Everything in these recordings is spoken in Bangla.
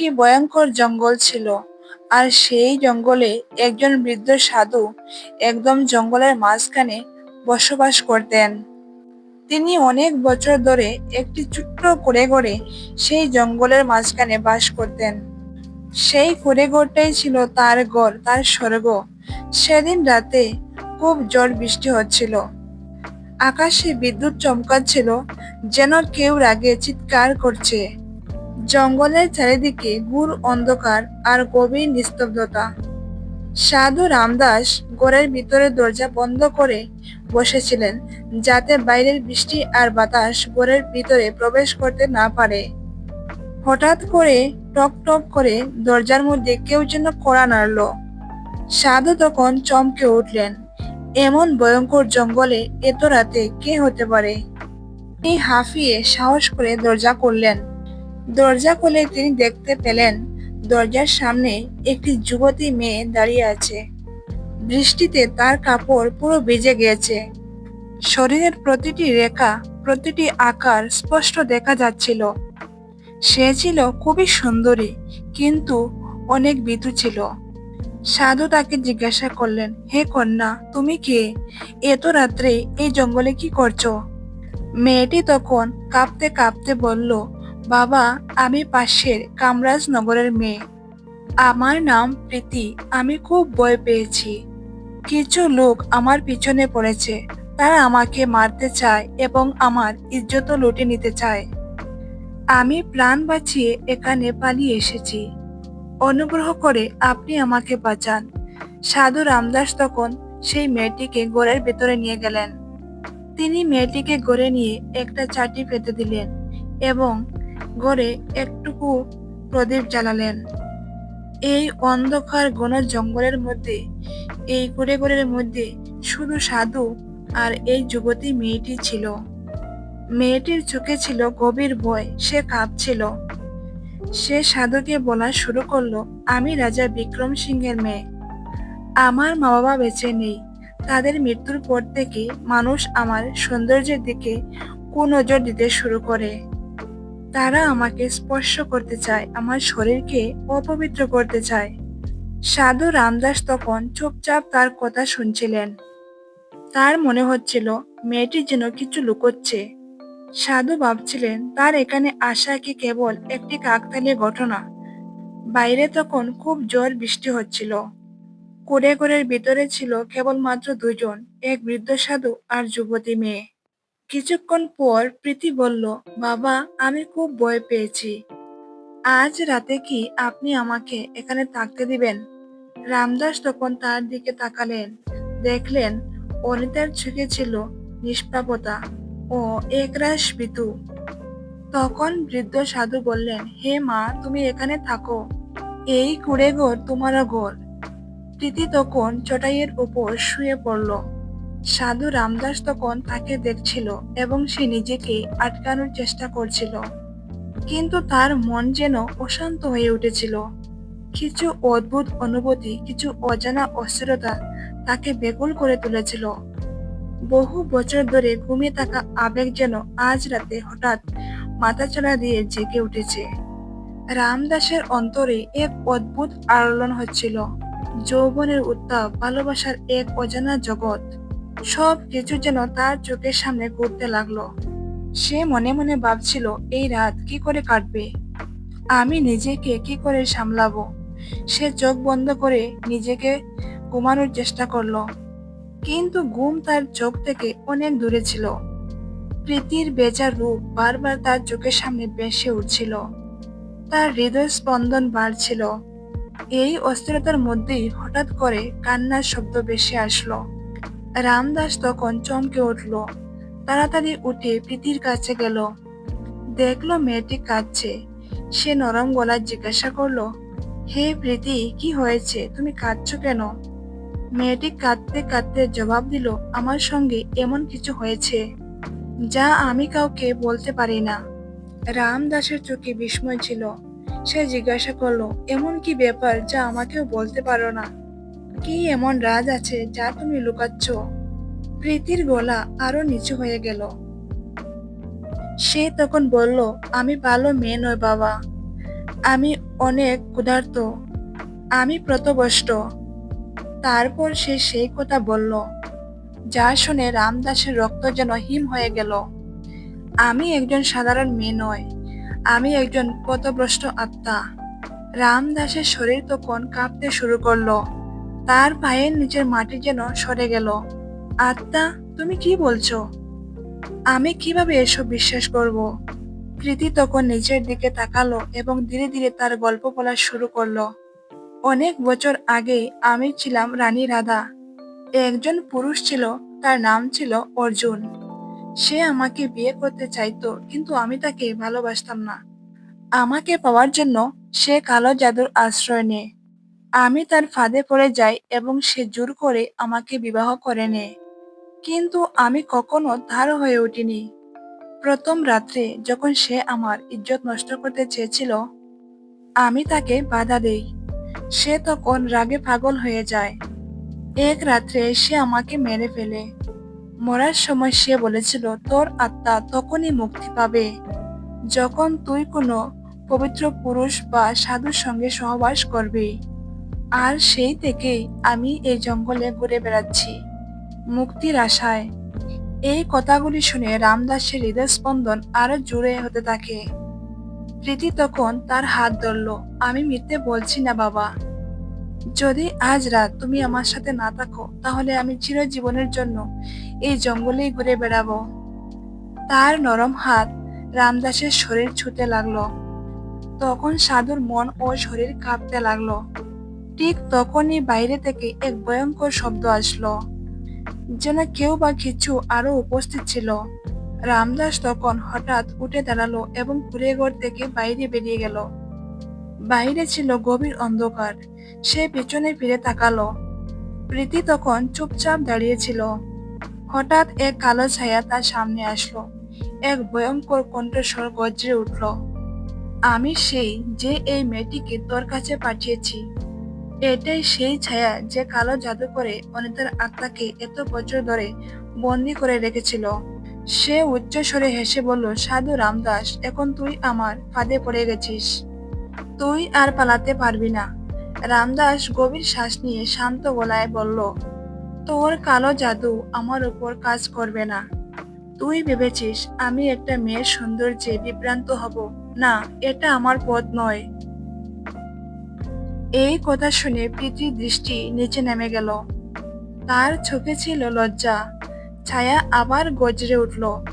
একটি ভয়ঙ্কর জঙ্গল ছিল, আর সেই জঙ্গলে একজন বৃদ্ধ সাধু একদম জঙ্গলের মাঝখানে বসবাস করতেন। তিনি অনেক বছর ধরে একটি ছোট্ট করে গড়ে সেই জঙ্গলের মাঝখানে বাস করতেন। সেই করে ঘরটাই ছিল তার ঘর, তার স্বর্গ। সেদিন রাতে খুব জোর বৃষ্টি হচ্ছিল। আকাশে বিদ্যুৎ চমকাচ্ছিল, যেন কেউ রাগে চিৎকার করছে। জঙ্গলের চারিদিকে গুড় অন্ধকার আর গভীর নিস্তব্ধতা। সাধু রামদাস ঘরের ভিতরে দরজা বন্ধ করে বসেছিলেন যাতে বাইরের বৃষ্টি আর বাতাস ঘরের ভিতরে প্রবেশ করতে না পারে। হঠাৎ করে টক টক করে দরজার মধ্যে কেউ যেন কড়া নাড়ল। সাধু তখন চমকে উঠলেন, এমন ভয়ঙ্কর জঙ্গলে এত রাতে কে হতে পারে? তিনি হাঁফিয়ে সাহস করে দরজা করলেন দরজা খুলে তিনি দেখতে পেলেন দরজার সামনে একটি যুবতী মেয়ে দাঁড়িয়ে আছে। বৃষ্টিতে তার কাপড় পুরো ভিজে গিয়েছে। শরীরের প্রতিটি রেখা, প্রতিটি আকার স্পষ্ট দেখা যাচ্ছিল। সে ছিল খুবই সুন্দরী, কিন্তু অনেক বিতু ছিল। সাধু তাকে জিজ্ঞাসা করলেন, হে কন্যা, তুমি কে? এত রাত্রে এই জঙ্গলে কি করছ? মেয়েটি তখন কাঁপতে কাঁপতে বলল বাবা, আমি পাশের কামরাজ নগরের মেয়ে। আমার নাম প্রীতি, আমি খুব ভয় পেয়েছি। কিছু লোক আমার পিছনে পড়েছে। তারা আমাকে মারতে চায় এবং আমার ইজ্জতও লুটে নিতে চায়। আমি প্রাণ বাঁচিয়ে এখানে পালিয়ে এসেছি। অনুগ্রহ করে আপনি আমাকে বাঁচান। সাধু রামদাস তখন সেই মেয়েটিকে গোড়ের ভেতরে নিয়ে গেলেন। তিনি মেয়েটিকে গড়ে নিয়ে একটা চাটি পেতে দিলেন এবং গড়ে একটুকু প্রদীপ জ্বালালেন। এই অন্ধকার ঘন জঙ্গলের মধ্যে, এই গড়ে গড়ের মধ্যে শুধু সাধু আর এই যুবতী মেয়েটি ছিল। মেয়েটির চোখে ছিল গভীর ভয়, সে কাঁপছিল। সে সাধুকে বলা শুরু করল, আমি রাজা বিক্রম সিংহের মেয়ে। আমার মা বাবা বেঁচে নেই। তাদের মৃত্যুর পর থেকে মানুষ আমার সৌন্দর্যের দিকে কুনজর দিতে শুরু করে। তারা আমাকে স্পর্শ করতে চায়, আমার শরীরকে অপবিত্র করতে চায়। সাধু রামদাস তখন চুপচাপ তার কথা শুনছিলেন। তার মনে হচ্ছিল, মেয়েটি যেন কিছু লুকোচ্ছে। সাধু ভাবছিলেন, তার এখানে আসা কি কেবল একটি কাকতালীয় ঘটনা? বাইরে তখন খুব জোর বৃষ্টি হচ্ছিল। কুড়ে ঘরের ভিতরে ছিল কেবলমাত্র দুজন, এক বৃদ্ধ সাধু আর যুবতী মেয়ে। কিছুক্ষণ পর প্রীতি বলল, বাবা, আমি খুব ভয় পেয়েছি। আজ রাতে কি আপনি আমাকে এখানে থাকতে দিবেন? রামদাস তখন তার দিকে তাকালেন। দেখলেন অনিতার চোখে ছিল নিষ্পাপতা ও একরাশ বিতু তখন বৃদ্ধ সাধু বললেন, হে মা, তুমি এখানে থাকো। এই কুড়ে ঘর তোমারও ঘর। প্রীতি তখন চটাইয়ের উপর শুয়ে পড়ল। সাধু রামদাস তখন তাকে দেখছিল এবং সে নিজেকে আটকানোর চেষ্টা করছিল। কিন্তু তার মন যেন অশান্ত হয়ে উঠেছিল। কিছু অদ্ভুত অনুভূতি, কিছু অজানা অস্থিরতা তাকে বেকুল করে তুলেছিল। বহু বছর ধরে ঘুমিয়ে থাকা আবেগ যেন আজ রাতে হঠাৎ মাথাচাড়া দিয়ে জেগে উঠেছে। রামদাসের অন্তরে এক অদ্ভুত আলোড়ন হচ্ছিল। যৌবনের উত্তাপ, ভালোবাসার এক অজানা জগৎ। সব কিছু যেন তার চোখের সামনে ঘুরতে লাগল। সে মনে মনে ভাবছিল, এই রাত কি করে কাটবে? আমি নিজেকে কি করে সামলাবো? সে চোখ বন্ধ করে নিজেকে ঘুমানোর চেষ্টা করল। কিন্তু ঘুম তার চোখ থেকে অনেক দূরে ছিল। প্রীতির বেজার রূপ বারবার তার চোখের সামনে বেসে উঠছিল। তার হৃদয় স্পন্দন বাড়ছিল। এই অস্থিরতার মধ্যেই হঠাৎ করে কান্নার শব্দ বেশি আসলো। রামদাস তখন চমকে উঠল। তাড়াতাড়ি উঠে প্রীতির কাছে গেল। দেখল মেয়েটি কাঁদছে। সে নরম গলায় জিজ্ঞাসা করল, হে প্রীতি, কি হয়েছে? তুমি কাঁদছ কেন? মেয়েটি কাঁদতে কাঁদতে জবাব দিল, আমার সঙ্গে এমন কিছু হয়েছে যা আমি কাউকে বলতে পারি না। রামদাসের চোখে বিস্ময় ছিল। সে জিজ্ঞাসা করল, এমন কি ব্যাপার যা আমাকেও বলতে পারো না? কি এমন রাজ আছে যা তুমি লুকাচ্ছ? প্রীতির গলা আরও নিচু হয়ে গেল। সে তখন বলল, আমি ভালো মেয়ে নয় বাবা। আমি অনেক ক্ষুধার্ত। আমি প্রতবষ্ট। তারপর সে সেই কথা বলল, যা শুনে রামদাসের রক্ত যেন হিম হয়ে গেল। আমি একজন সাধারণ মেয়ে নয় আমি একজন পথভ্রষ্ট আত্মা। রামদাসের শরীর তখন কাঁপতে শুরু করল। তার পায়ের নিচের মাটি যেন সরে গেল। আত্মা, তুমি কি বলছো? আমি কীভাবে এসব বিশ্বাস করব? প্রীতি তখন নিচের দিকে তাকালো এবং ধীরে ধীরে তার গল্প বলা শুরু করল। অনেক বছর আগে আমি ছিলাম রানী রাধা। একজন পুরুষ ছিল, তার নাম ছিল অর্জুন। সে আমাকে বিয়ে করতে চাইতো, কিন্তু আমি তাকে ভালোবাসতাম না। আমাকে পাওয়ার জন্য সে কালো জাদুর আশ্রয় নেয়। আমি তার ফাঁদে পড়ে যাই এবং সে জোর করে আমাকে বিবাহ করে নেয়। কিন্তু আমি কখনো ধার হয়ে উঠিনি। প্রথম রাত্রে যখন সে আমার ইজ্জত নষ্ট করতে চেয়েছিল, আমি তাকে বাধা দেই। সে তখন রাগে পাগল হয়ে যায়। এক রাত্রে সে আমাকে মেরে ফেলে। মরার সময় সে বলেছিল, তোর আত্মা তখনই মুক্তি পাবে। যখন তুই কোনো পবিত্র পুরুষ বা সাধুর সঙ্গে সহবাস করবি। আর সেই থেকেই আমি এই জঙ্গলে ঘুরে বেড়াচ্ছি। মুক্তির আশায়। এই কথাগুলি শুনে রামদাসের হৃদস্পন্দন আরও জোরে হতে থাকে। প্রীতি তখন তার হাত ধরল, আমি মিথ্যে বলছি না বাবা। যদি আজ রাত তুমি আমার সাথে না থাকো, তাহলে আমি চিরজীবনের জন্য এই জঙ্গলেই ঘুরে বেড়াবো। তার নরম হাত রামদাসের শরীর ছুতে লাগল। তখন সাধুর মন ও শরীর কাঁপতে লাগল। ঠিক তখনই বাইরে থেকে এক ভয়ঙ্কর শব্দ আসলো, যেন কেউ বা কিছু আরও উপস্থিত ছিল। রামদাস তখন হঠাৎ উঠে দাঁড়াল এবং কুড়ে ঘর থেকে বাইরে বেরিয়ে গেল। বাইরে ছিল গভীর অন্ধকার, সে পেছনে ফিরে তাকালো। প্রীতি তখন চুপচাপ দাঁড়িয়েছিল হঠাৎ এক কালো ছায়া তার সামনে আসলো, এক ভয়ঙ্কর কণ্ঠস্বর গজ্রে উঠল। আমি সেই যে এই মেয়েটিকে তোর কাছে পাঠিয়েছি এটাই সেই ছায়া যে কালো জাদু করে অনিতার আত্মাকে এত বছর ধরে বন্দি করে রেখেছিল। সে উচ্চ স্বরে হেসে বলল, সাধু রামদাস, এখন তুই আমার ফাঁদে পড়ে গেছিস। তুই আর পালাতে পারবি না। রামদাস গভীর শ্বাস নিয়ে শান্ত গলায় বলল, তোর কালো জাদু আমার উপর কাজ করবে না। তুই ভেবেছিস আমি একটা মেয়ের সৌন্দর্যে বিভ্রান্ত হব? না, এটা আমার পথ নয়। এই কথা শুনে প্রীতির দৃষ্টি নিচে নেমে গেল। তার চোখে ছিল লজ্জা। ছায়া আবার গজরে উঠল,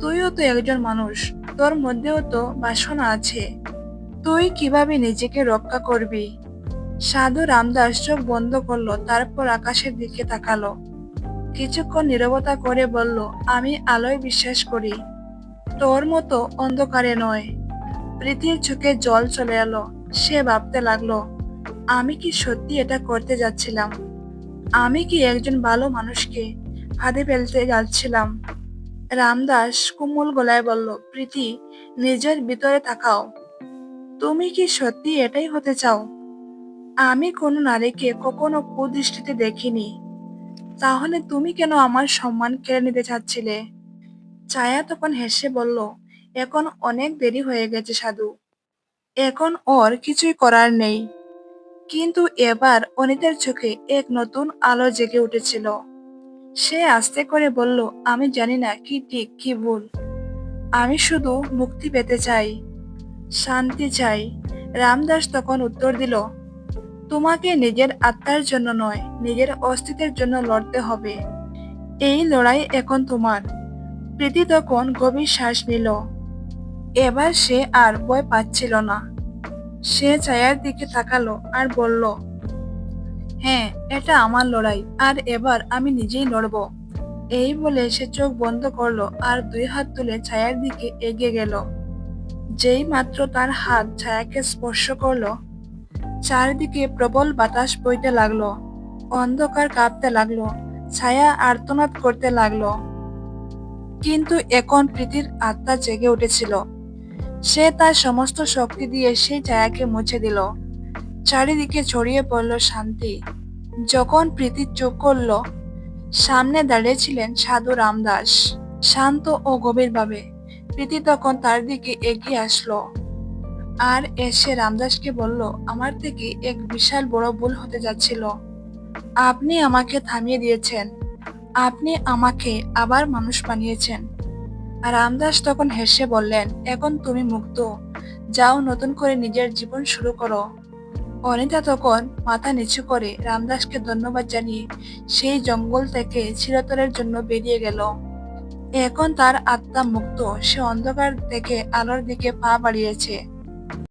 তুইও তো একজন মানুষ, তোর মধ্যেও তো বাসনা আছে। তুই কীভাবে নিজেকে রক্ষা করবি? সাধু রামদাস চোখ বন্ধ করল, তারপর আকাশের দিকে তাকালো। কিছুক্ষণ নীরবতা করে বলল, আমি আলোয় বিশ্বাস করি। তোর মতো অন্ধকারে নয়। প্রীতির চোখে জল চলে এলো। সে ভাবতে লাগল, আমি কি সত্যি এটা করতে যাচ্ছিলাম? আমি কি একজন ভালো মানুষকে ফাঁদে ফেলতে যাচ্ছিলাম? রামদাস কুমল গলায় বলল, প্রীতি, নিজের ভিতরে তাকাও। তুমি কি সত্যি এটাই হতে চাও? আমি কোনো নারীকে কখনো কুদৃষ্টিতে দেখিনি। তাহলে তুমি কেন আমার সম্মান কেড়ে নিতে চাচ্ছিলে? ছায়া তখন হেসে বলল, এখন অনেক দেরি হয়ে গেছে, সাধু। এখন ওর কিছুই করার নেই। কিন্তু এবার অনিতার চোখে এক নতুন আলো জেগে উঠেছিল। সে আস্তে করে বলল, আমি জানি না কি ঠিক, কি ভুল। আমি শুধু মুক্তি পেতে চাই, শান্তি চাই। রামদাস তখন উত্তর দিল, তোমাকে নিজের আত্মার জন্য নয়, নিজের অস্তিত্বের জন্য লড়তে হবে। এই লড়াই এখন তোমার। প্রীতি তখন গভীর শ্বাস নিল। এবার সে আর ভয় পাচ্ছিল না। সে ছায়ার দিকে তাকালো আর বলল হ্যাঁ এটা আমার লড়াই, আর এবার আমি নিজেই লড়ব। এই বলে সে চোখ বন্ধ করল আর দুই হাত তুলে ছায়ার দিকে এগিয়ে গেল। যেই মাত্র তার হাত ছায়াকে স্পর্শ করল, চারিদিকে প্রবল বাতাস বইতে লাগল, অন্ধকার কাঁপতে লাগল, ছায়া আর্তনাদ করতে লাগল। কিন্তু এখন প্রীতির আত্মা জেগে উঠেছিল। সে তার সমস্ত শক্তি দিয়ে সেই ছায়াকে মুছে দিল। চারিদিকে ছড়িয়ে পড়ল শান্তি। যখন প্রীতি চোখ করল, সামনে দাঁড়িয়েছিলেন সাধু রামদাস। শান্ত ও গভীরভাবে, প্রীতি তখন তার দিকে এগিয়ে আসলো। আর এসে রামদাসকে বলল, আমার থেকে এক বিশাল বড় ভুল হতে যাচ্ছিল। আপনি আমাকে থামিয়ে দিয়েছেন। আপনি আমাকে আবার মানুষ বানিয়েছেন। রামদাস তখন হেসে বললেন, এখন তুমি মুক্ত। যাও, নতুন করে নিজের জীবন শুরু করো। অনিতা তখন মাথা নিচু করে রামদাসকে ধন্যবাদ জানিয়ে সেই জঙ্গল থেকে চিরতরের জন্য বেরিয়ে গেল। এখন তার আত্মা মুক্ত। সে অন্ধকার থেকে আলোর দিকে পা বাড়িয়েছে।